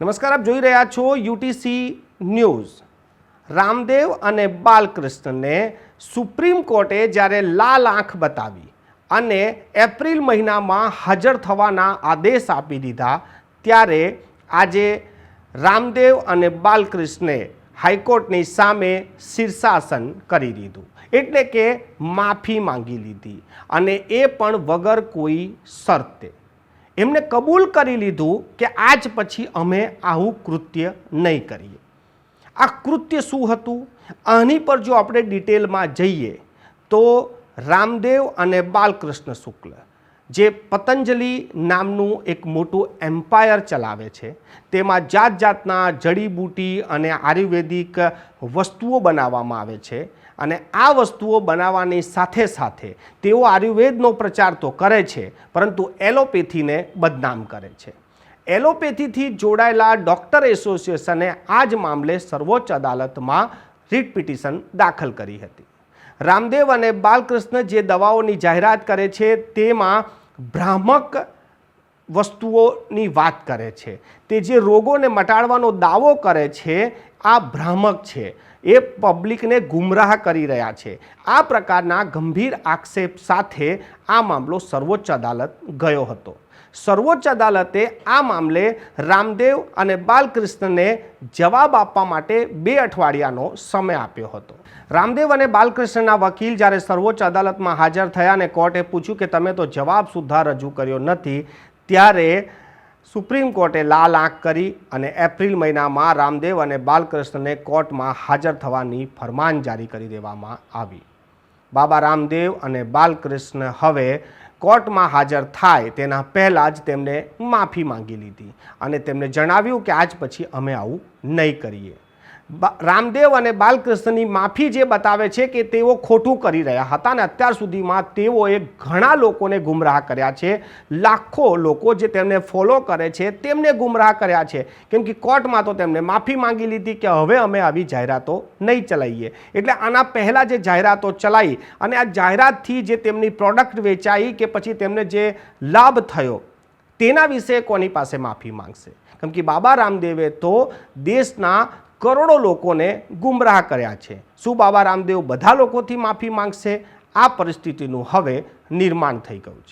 નમસ્કાર, આપ જોઈ રહ્યા છો યુટીસી ન્યૂઝ. રામદેવ અને બાલકૃષ્ણને સુપ્રીમ કોર્ટે જ્યારે લાલ આંખ બતાવી અને એપ્રિલ મહિનામાં હાજર થવાના આદેશ આપી દીધા, ત્યારે આજે રામદેવ અને બાલકૃષ્ણે હાઈકોર્ટની સામે શીર્ષાસન કરી દીધું. એટલે કે માફી માંગી લીધી અને એ પણ વગર કોઈ શરતે. એમણે કબૂલ કરી લીધું કે આજ પછી અમે આવું કૃત્ય નહીં કરીએ. આ કૃત્ય શું હતું? આની પર જો આપણે ડિટેલમાં જઈએ તો રામદેવ અને બાલકૃષ્ણ શુક્લ જે પતંજલિ નામનું એક મોટું એમ્પાયર ચલાવે છે. તેમાં જાત જાતના જડીબૂટી અને આયુર્વેદિક વસ્તુઓ બનાવવામાં આવે છે અને આ વસ્તુઓ બનાવવાની સાથે સાથે તેઓ આયુર્વેદનો પ્રચાર તો કરે છે, પરંતુ એલોપેથીને બદનામ કરે છે. એલોપેથીથી જોડાયેલા ડૉક્ટર એસોસિએશને આ જ મામલે સર્વોચ્ચ અદાલતમાં રીટ પિટિશન દાખલ કરી હતી. રામદેવ અને બાલકૃષ્ણ જે દવાઓની જાહેરાત કરે છે તેમાં ભ્રામક વસ્તુઓની વાત કરે છે. તે જે રોગોને મટાડવાનો દાવો કરે છે, આ ભ્રામક છે. એ પબ્લિકને ગુમરાહ કરી રહ્યા છે. આ પ્રકારના ગંભીર આક્ષેપ સાથે આ મામલો સર્વોચ્ચ અદાલત ગયો હતો. સર્વોચ્ચ અદાલતે આ મામલે રામદેવ અને બાલકૃષ્ણને જવાબ આપવા માટે બે અઠવાડિયાનો સમય આપ્યો હતો. રામદેવ અને બાલકૃષ્ણના વકીલ જ્યારે સર્વોચ્ચ અદાલતમાં હાજર થયા અને કોર્ટે પૂછ્યું કે તમે તો જવાબ સુદ્ધા રજૂ કર્યો નથી ત્યારે સુપ્રીમ કોર્ટે લાલ આંખ કરી અને એપ્રિલ મહિનામાં રામદેવ અને બાલકૃષ્ણને કોર્ટમાં હાજર થવાની ફરમાન જારી કરી દેવામાં આવી. બાબા રામદેવ અને બાલકૃષ્ણ હવે કોર્ટમાં હાજર થાય તેના પહેલાં જ તેમને માફી માંગી લીધી અને તેમને જણાવ્યું કે આજ પછી અમે આવું નહીં કરીએ. રામદેવ અને બાલકૃષ્ણની માફી જે બતાવે છે કે તેઓ ખોટું કરી રહ્યા હતા અને અત્યાર સુધીમાં તેઓએ ઘણા લોકોને ગુમરાહ કર્યા છે. લાખો લોકો જે તેમને ફોલો કરે છે તેમને ગુમરાહ કર્યા છે. કેમ કે કોર્ટમાં તો તેમને માફી માંગી લીધી કે હવે અમે આવી જાહેરાતો નહીં ચલાવીએ. એટલે આના પહેલાં જે જાહેરાતો ચલાવી અને આ જાહેરાતથી જે તેમની પ્રોડક્ટ વેચાઈ કે પછી તેમને જે લાભ થયો, તેના વિશે કોની પાસે માફી માંગશે? કેમ કે બાબા રામદેવે તો દેશના કરોડો લોકોને ગુમરાહ કર્યા છે. શું બાબા રામદેવ બધા લોકોથી માફી માંગશે? આ પરિસ્થિતિનું હવે નિર્માણ થઈ ગયું છે.